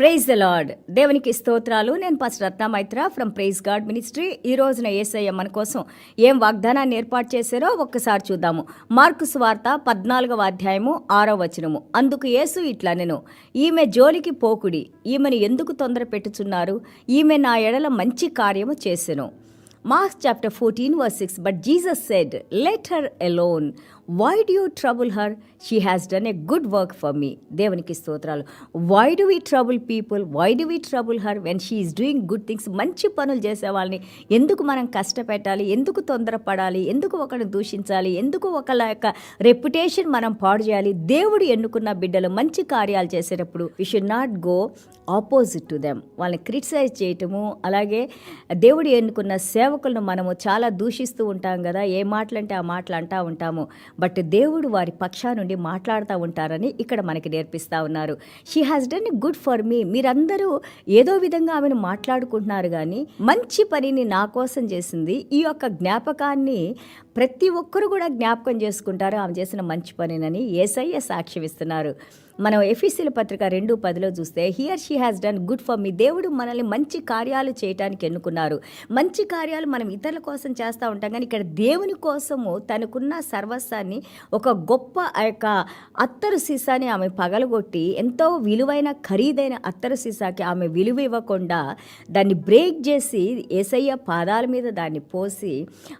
Praise the lord దేవునికి స్తోత్రాలు. నేను ఫస్ట్ రత్నమైత్ర ఫ్రమ్ ప్రైజ్ గాడ్ మినిస్ట్రీ ఈ రోజున ఏసయ్య మన కోసం ఏం వాగ్దానాన్ని ఏర్పాటు చేశారో ఒక్కసారి చూద్దాము. మార్కు స్వార్త పద్నాలుగవ అధ్యాయము ఆరో వచనము. అందుకు యేసు ఇట్లా నేను ఈమె జోలికి పోకుడి. ఈమెను ఎందుకు తొందర పెట్టుచున్నారు? ఈమె నా ఎడల మంచి కార్యము చేసెను. Mark's chapter fourteen verse six but Jesus said let her alone why do you trouble her she has done a good work for me దేవునికి స్తోత్రాలు. Why do we trouble people why do we trouble her when she is doing good things మంచి పనులు చేసే వాళ్ళని ఎందుకు మనం కష్టపెట్టాలి? ఎందుకు తొందరపడాలి? ఎందుకు ఒకరిని దూషించాలి? ఎందుకు ఒకళ్ళ యొక్క రెప్యుటేషన్ మనం పాడు చేయాలి? దేవుడు ఎన్నుకున్న బిడ్డలు మంచి కార్యాలు చేసేటప్పుడు we should not go opposite to them వాళ్ళని క్రిటిసైజ్ చేయటము అలాగే దేవుడు ఎన్నుకున్న సేవకులను మనము చాలా దూషిస్తూ ఉంటాం కదా. ఏ మాటలంటే ఆ మాటలు అంటా ఉంటాము. బట్ దేవుడు వారి పక్షా నుండి మాట్లాడుతూ ఉంటారని ఇక్కడ మనకి నేర్పిస్తూ ఉన్నారు. She has done good for me మీరందరూ ఏదో విధంగా ఆమెను మాట్లాడుకుంటున్నారు కానీ మంచి పనిని నా కోసం చేసింది. ఈ యొక్క జ్ఞాపకాన్ని ప్రతి ఒక్కరు కూడా జ్ఞాపకం చేసుకుంటారు ఆమె చేసిన మంచి పనినని ఏసయ్య సాక్ష్యమిస్తున్నారు. మనం ఎఫీసీల పత్రిక రెండు పదిలో చూస్తే here she has done good for me దేవుడు మనల్ని మంచి కార్యాలు చేయటానికి ఎన్నుకున్నారు. మంచి కార్యాలు మనం ఇతరుల కోసం చేస్తూ ఉంటాం కానీ ఇక్కడ దేవుని కోసము తనకున్న సర్వస్వాన్ని ఒక గొప్ప ఆ యొక్క అత్తరు సీసాని ఆమె పగలగొట్టి ఎంతో విలువైన ఖరీదైన అత్తరు సీసాకి ఆమె విలువ ఇవ్వకుండా దాన్ని బ్రేక్ చేసి ఏసయ్య పాదాల మీద దాన్ని పోసి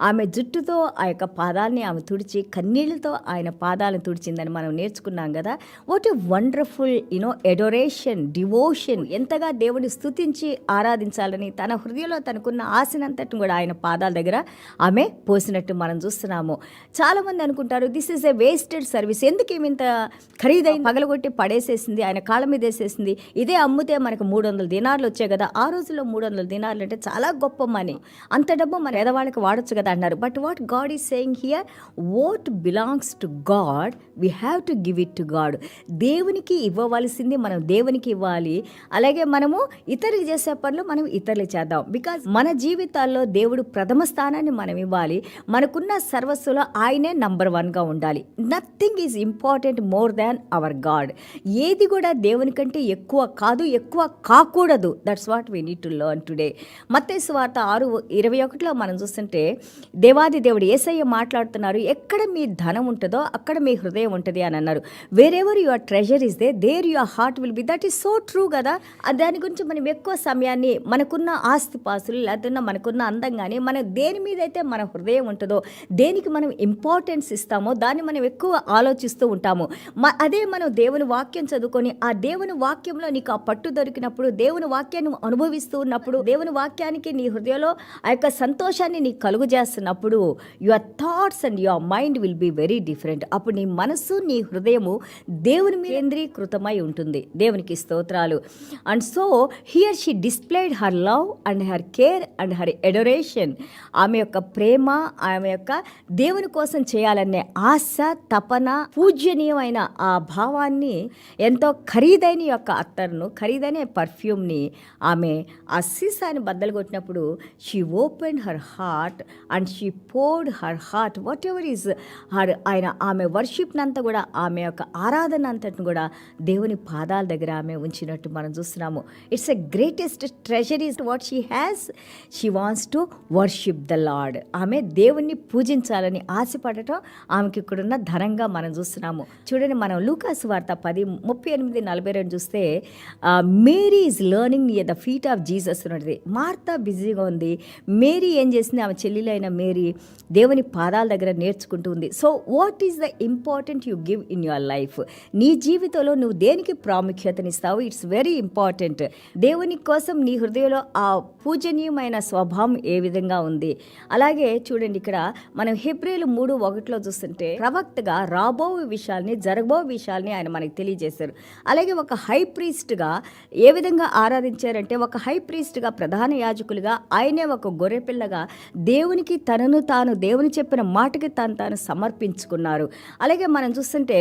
ఆమె జుట్టుతో ఆ యొక్క పాదాలని ఆమె తుడిచి కన్నీళ్ళతో ఆయన పాదాలను తుడిచిందని మనం నేర్చుకున్నాం కదా. What a wonderful you know adoration devotion ఎంతగా దేవుని స్తుతించి ఆరాధించాలని తన హృదయంలో తనకున్న ఆశనంతటిని కూడా ఆయన పాదాల దగ్గర ఆమె పోసినట్టు మనం చూస్తున్నాము. చాలామంది అనుకుంటారు this is a wasted service ఎందుకు ఏమి ఇంత ఖరీదైన పగలగొట్టి పడేసేసింది ఆయన కాళ్ళ మీద వేసేసింది. ఇదే అమ్మితే మనకు మూడు వందల దినార్లు వచ్చాయి కదా. ఆ రోజుల్లో మూడు వందల దినార్లు అంటే చాలా గొప్ప మనీ. అంత డబ్బు మన ఎదవాళ్ళకి వాడొచ్చు కదా అన్నారు but what God is saying here what belongs to God we have to give it to God దేవునికి ఇవ్వవలసింది మనం దేవునికి ఇవ్వాలి. అలాగే మనము ఇతరులకు చేసే పనులు మనం ఇతరులు చేద్దాం. బికాజ్ మన జీవితాల్లో దేవుడు ప్రథమ స్థానాన్ని మనం ఇవ్వాలి. మనకున్న సర్వస్సులో ఆయనే నంబర్ వన్గా ఉండాలి. Nothing is important more than our God ఏది కూడా దేవుని కంటే ఎక్కువ కాదు ఎక్కువ కాకూడదు. That's what we need to learn today మత్తే స్వార్థ ఆరు ఇరవై ఒకటిలో మనం చూస్తుంటే దేవాది దేవుడు ఏసయ్య మాట్లాడుతున్నారు ఎక్కడ మీ ధనం ఉంటుందో అక్కడ మీ హృదయం ఉంటుంది అని అన్నారు. Wherever your treasure is the there your heart will be that is so true కదా. దాని గురించి మనం ఎక్కువ సమయాన్ని మనకున్న ఆస్తిపాస్తులు లేకపోతే మనకున్న అందం కానీ మన దేని మీద అయితే మన హృదయం ఉంటుందో దేనికి మనం ఇంపార్టెన్స్ ఇస్తామో దాన్ని మనం ఎక్కువ ఆలోచిస్తూ ఉంటాము. అదే మనం దేవుని వాక్యం చదువుకొని ఆ దేవుని వాక్యంలో నీకు ఆ పట్టు దొరికినప్పుడు దేవుని వాక్యాన్ని అనుభవిస్తూ ఉన్నప్పుడు దేవుని వాక్యానికి నీ హృదయంలో ఆ యొక్క సంతోషాన్ని నీకు కలుగు చేస్తున్నప్పుడు your thoughts and your mind will be very different అప్పుడు నీ మనస్సు నీ హృదయము దేవుని కేంద్రీకృతమై ఉంటుంది. దేవునికి స్తోత్రాలు. And so here she displayed her love and her care and her adoration ఆమె యొక్క ప్రేమ ఆమె యొక్క దేవుని కోసం చేయాలనే ఆశ తపన పూజనీయమైన ఆ భావాన్ని ఎంతో ఖరీదైన యొక్క అత్తర్ను ఖరీదైన పర్ఫ్యూమ్ని ఆమె ఆ సీసాని బద్దలు కొట్టినప్పుడు she open her heart and she poured her heart whatever is her ఆయన ఆమె వర్షిప్నంతా కూడా ఆమె యొక్క ఆరాధన అంతటిని కూడా దేవుని పాదాల దగ్గర ఆమె ఉంచినట్టు మనం చూస్తున్నాము. It's a greatest treasure is what she has she wants to worship the lord ఆమె దేవుణ్ణి పూజించాలని ఆశపడటం ఆమెకి ఇక్కడున్న ధనంగా మనం చూస్తున్నాము. చూడండి మనం లూకాస్ వార్త పది ముప్పై ఎనిమిది నలభై రెండు చూస్తే Mary is learning near the feet of Jesus ఉన్నది మార్తా బిజీగా ఉంది. మేరీ ఏం చేసింది? ఆమె చెల్లెలైన మేరీ దేవుని పాదాల దగ్గర నేర్చుకుంటూ ఉంది. So what is the important you give in your life నీ జీవితంలో నువ్వు దేనికి ప్రాముఖ్యతనిస్తావు? ఇట్స్ వెరీ ఇంపార్టెంట్ దేవుని కోసం నీ హృదయంలో ఆ పూజనీయమైన స్వభావం ఏ విధంగా ఉంది? అలాగే చూడండి ఇక్కడ మనం హెబ్రిలు మూడు ఒకటిలో చూస్తుంటే ప్రవక్తగా రాబో విషయాల్ని జరగబో విషయాల్ని ఆయన మనకి తెలియజేశారు. అలాగే ఒక హై ప్రీస్ట్గా ఏ విధంగా ఆరాధించారంటే ఒక హై ప్రీస్ట్గా ప్రధాన యాజకులుగా ఆయనే ఒక గొర్రెపిల్లగా దేవునికి తనను తాను దేవుని దేవుని చెప్పిన మాటకి తను తాను సమర్పించుకున్నారు. అలాగే మనం చూస్తుంటే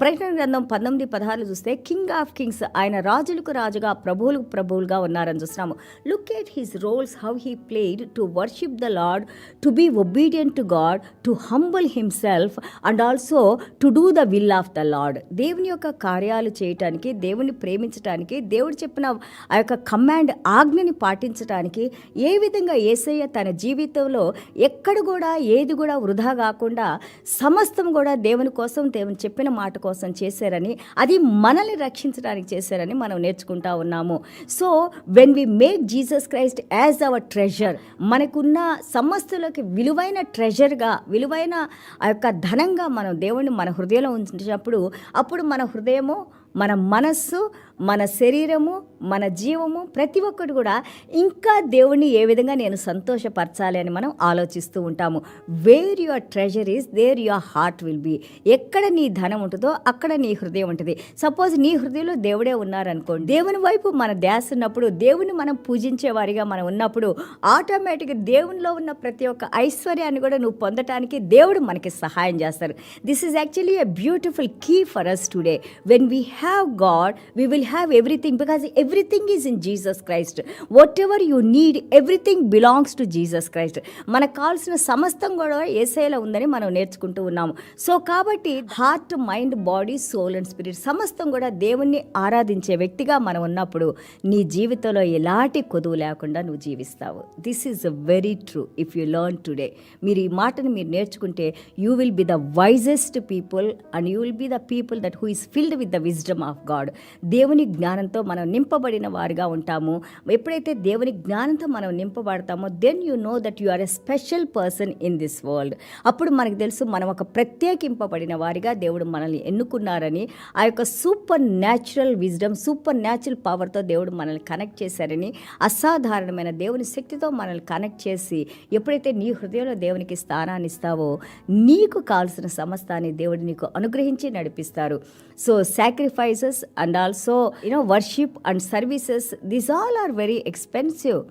ప్రకటన గ్రంథం పంతొమ్మిది పదహారులు చూస్తే కింగ్ ఆఫ్ కింగ్స్ ఆయన రాజులకు రాజుగా ప్రభువులకు ప్రభువులుగా ఉన్నారని చూస్తున్నాము. Look at his roles how he played to worship the lord to be obedient to God to humble himself and also to do the will of the lord దేవుని యొక్క కార్యాలు చేయటానికి దేవుని ప్రేమించటానికి దేవుడు చెప్పిన ఆ యొక్క కమాండ్ ఆజ్ఞని పాటించటానికి ఏ విధంగా ఏసయ్య తన జీవితంలో ఎక్కడ కూడా ఏది కూడా వృధా కాకుండా సమస్తం కూడా దేవుని కోసం దేవుని చెప్పిన మాట కోసం చేశారని అది మనల్ని రక్షించడానికి చేశారని మనం నేర్చుకుంటా ఉన్నాము. So when we make Jesus Christ as our treasure మనకున్న సమస్తులకి విలువైన ట్రెజర్గా విలువైన ఆ యొక్క ధనంగా మనం దేవుణ్ణి మన హృదయంలో ఉంచినప్పుడు అప్పుడు మన హృదయము మన మనస్సు మన శరీరము మన జీవము ప్రతి ఒక్కటి కూడా ఇంకా దేవుణ్ణి ఏ విధంగా నేను సంతోషపరచాలి అని మనం ఆలోచిస్తూ ఉంటాము. Where your treasure is there your heart will be ఎక్కడ నీ ధనం ఉంటుందో అక్కడ నీ హృదయం ఉంటుంది. సపోజ్ నీ హృదయంలో దేవుడే ఉన్నారనుకోండి. దేవుని వైపు మన ధ్యాస ఉన్నప్పుడు దేవుని మనం పూజించే వారిగా మనం ఉన్నప్పుడు ఆటోమేటిక్గా దేవునిలో ఉన్న ప్రతి ఒక్క ఐశ్వర్యాన్ని కూడా నువ్వు పొందటానికి దేవుడు మనకి సహాయం చేస్తారు. This is actually a beautiful key for us today when we have God we will have everything because everything is in Jesus Christ whatever you need everything belongs to Jesus Christ మనకు కావాల్సిన సమస్తం కూడా ఏసైలో ఉందని మనం నేర్చుకుంటూ ఉన్నాము. So కాబట్టి heart mind body soul and spirit సమస్తం కూడా దేవుణ్ణి ఆరాధించే వ్యక్తిగా మనం ఉన్నప్పుడు నీ జీవితంలో ఎలాంటి కొదువు లేకుండా నువ్వు జీవిస్తావు. This is very true if you learn today మీరు ఈ మాటను మీరు నేర్చుకుంటే you will be the wisest people and you will be the people that who is filled with the wisdom of God దేవుని జ్ఞానంతో మనం నింపబడిన వారిగా ఉంటాము. ఎప్పుడైతే దేవుని జ్ఞానంతో మనం నింపబడతామో then you know that you are a special person in this world అప్పుడు మనకు తెలుసు మనం ఒక ప్రత్యేకింపబడిన వారిగా దేవుడు మనల్ని ఎన్నుకున్నారని ఆ యొక్క supernatural wisdom supernatural పవర్తో దేవుడు మనల్ని కనెక్ట్ చేశారని అసాధారణమైన దేవుని శక్తితో మనల్ని కనెక్ట్ చేసి ఎప్పుడైతే నీ హృదయంలో దేవునికి స్థానాన్ని ఇస్తావో నీకు కావాల్సిన సమస్తాన్ని దేవుడు నీకు అనుగ్రహించి నడిపిస్తారు. So sacrifice sacrifices and also you know worship and services these all are very expensive.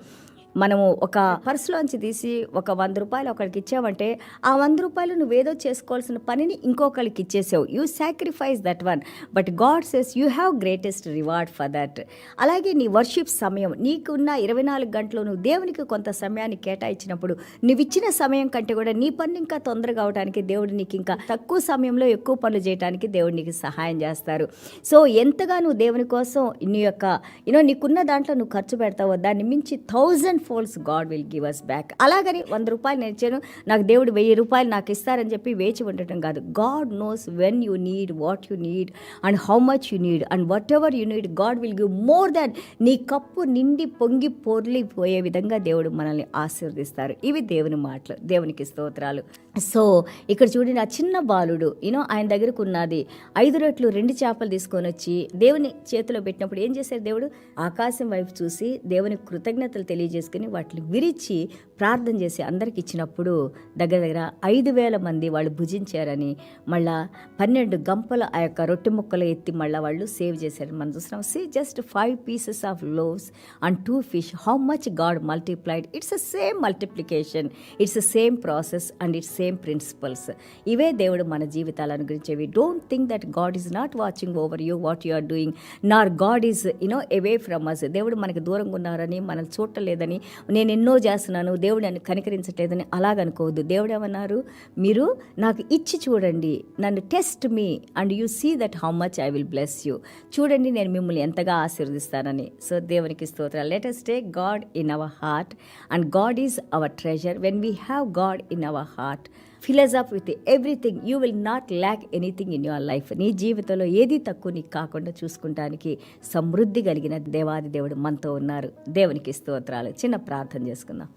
మనము ఒక పర్సులోంచి తీసి ఒక వంద రూపాయలు ఒకరికి ఇచ్చావంటే ఆ వంద రూపాయలు నువ్వేదో చేసుకోవాల్సిన పనిని ఇంకొకరికి ఇచ్చేసావు. You sacrifice that one but God says you have greatest reward for that అలాగే నీ వర్షిప్ సమయం నీకున్న ఇరవై నాలుగు గంటలు నువ్వు దేవునికి కొంత సమయాన్ని కేటాయించినప్పుడు నువ్వు ఇచ్చిన సమయం కంటే కూడా నీ పని ఇంకా తొందరగా అవడానికి దేవుడు నీకు ఇంకా తక్కువ సమయంలో ఎక్కువ పనులు చేయడానికి దేవుడు నీకు సహాయం చేస్తారు. సో ఎంతగా నువ్వు దేవుని కోసం నీ యొక్క యూనో నీకున్న దాంట్లో నువ్వు ఖర్చు పెడతావో దాన్ని మించి thousand folds God will give us back అలాగని వంద రూపాయలు నేను ఇచ్చాను. నాకు దేవుడు వెయ్యి రూపాయలు నాకు ఇస్తారని చెప్పి వేచి ఉండటం కాదు. God knows when you need what you need and how much you need and whatever you need God will give more than నీ కప్పు నిండి పొంగి పొర్లిపోయే విధంగా దేవుడు మనల్ని ఆశీర్వదిస్తారు. ఇవి దేవుని మాటలు దేవునికి స్తోత్రాలు. సో ఇక్కడ చూడండి ఆ చిన్న బాలుడు యూనో ఆయన దగ్గరకు ఉన్నది. ఐదు రెట్లు రెండు చేపలు తీసుకొని వచ్చి దేవుని చేతిలో పెట్టినప్పుడు ఏం చేశారు దేవుడు? ఆకాశం వైపు చూసి దేవుని కృతజ్ఞతలు తీసుకుని వాటిని విరిచి ప్రార్థన చేసి అందరికి ఇచ్చినప్పుడు దగ్గర దగ్గర ఐదు వేల మంది వాళ్ళు భుజించారని మళ్ళా పన్నెండు గంపల ఆ యొక్క రొట్టె ముక్కలు ఎత్తి మళ్ళీ వాళ్ళు సేవ్ చేశారని మనం చూస్తున్నాం see just five pieces of loaves and two fish how much God multiplied it's a same multiplication it's a same process and it's same principles ఇవే దేవుడు మన జీవితాలను గురించేవి. Don't think that God is not watching over you what you are doing nor God is you know away from us దేవుడు మనకి దూరంగా ఉన్నారని మనల్ని చూడలేదని నేను ఎన్నో చేస్తున్నాను. దేవుడు దేవుడు నన్ను కనికరించట్లేదని అలాగనుకోవద్దు. దేవుడు ఏమన్నారు మీరు నాకు ఇచ్చి చూడండి. నన్ను test me and you see that how much I will bless you. చూడండి నేను మిమ్మల్ని ఎంతగా ఆశీర్వదిస్తానని. సో దేవునికి స్తోత్ర let us take God in our heart and God is our treasure when we have God in our heart filled up with everything you will not lack anything in your life నీ జీవితంలో ఏది తక్కువ నీకు కాకుండా చూసుకుంటానికి సమృద్ధి కలిగిన దేవాది దేవుడు మనతో ఉన్నారు. దేవునికి స్తోత్రాలు. చిన్న ప్రార్థన చేసుకుందాం.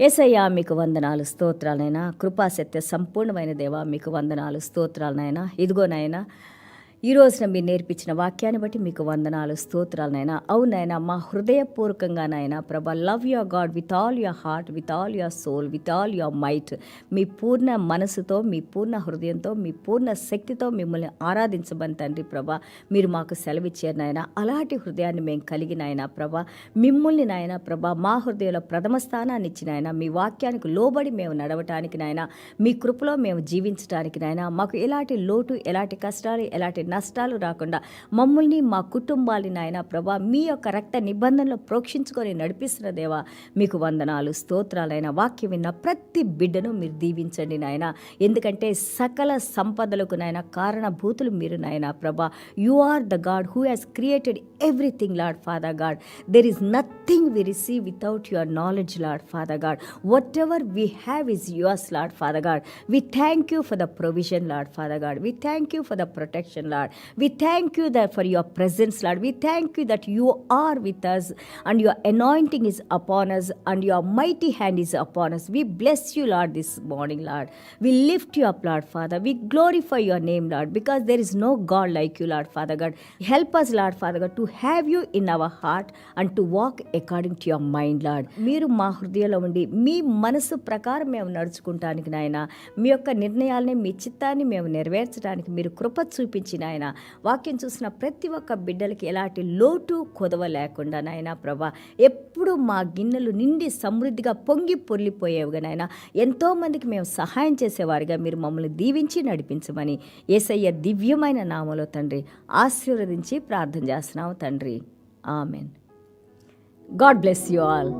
ఏసయ్యా మీకు వందనాలు స్తోత్రాలైనా కృపాసత్య సంపూర్ణమైన దేవా మీకు వందనాలు స్తోత్రాలనైనా ఇదిగోనైనా ఈ రోజున మీరు నేర్పించిన వాక్యాన్ని బట్టి మీకు వందనాలు స్తోత్రాలనైనా అవునైనా మా హృదయపూర్వకంగానైనా ప్రభా love your God with all your heart with all your soul with all your might మీ పూర్ణ మనసుతో మీ పూర్ణ హృదయంతో మీ పూర్ణ శక్తితో మిమ్మల్ని ఆరాధించమని తండ్రి ప్రభా మీరు మాకు సెలవిచ్చారు నాయన. అలాంటి హృదయాన్ని మేము కలిగిన ఆయన ప్రభా మిమ్మల్ని నాయన ప్రభా మా హృదయంలో ప్రథమ స్థానాన్ని ఇచ్చిన ఆయన మీ వాక్యానికి లోబడి మేము నడవటానికి నాయన మీ కృపలో మేము జీవించడానికి నాయన మాకు ఎలాంటి లోటు ఎలాంటి కష్టాలు ఎలాంటి నష్టాలు రాకుండా మమ్మల్ని మా కుటుంబాలని నాయన ప్రభా మీ యొక్క రక్త నిబంధనలు ప్రోక్షించుకొని నడిపిస్తున్న దేవా మీకు వందనాలు స్తోత్రాలైన వాక్యం విన్న ప్రతి బిడ్డను మీరు దీవించండి నాయన. ఎందుకంటే సకల సంపదలకు నాయన కారణభూతులు మీరు నాయన ప్రభా. You are the God who has created everything lord father God there is nothing we receive without your knowledge lord father God whatever we have is yours lord father God we thank you for the provision lord father God we thank you for the protection lord lord we thank you the for your presence lord we thank you that you are with us and your anointing is upon us and your mighty hand is upon us we bless you lord this morning lord we lift your lord father we glorify your name lord because there is no God like you lord father God help us lord father God to have you in our heart and to walk according to your mind lord మీరు మా హృదయంలో ఉండి మీ మనసు ప్రకారం మేము నడుచుకుంటానికి నాయన. మీ యొక్క నిర్ణయాలని మీ చిత్తాన్ని మేము నెరవేర్చడానికి మీరు కృప చూపించిన నాయన వాక్యం చూసిన ప్రతి ఒక్క బిడ్డలకి ఎలాంటి లోటు కొదవ లేకుండా నాయన ప్రభా ఎప్పుడు మా గిన్నెలు నిండి సమృద్ధిగా పొంగి పొర్లిపోయేవిగా నాయన. ఎంతోమందికి మేము సహాయం చేసేవారిగా మీరు మమ్మల్ని దీవించి నడిపించమని ఏసయ్య దివ్యమైన నామలో తండ్రి ఆశీర్వదించి ప్రార్థన చేస్తున్నాము తండ్రి. Amen. God bless you all.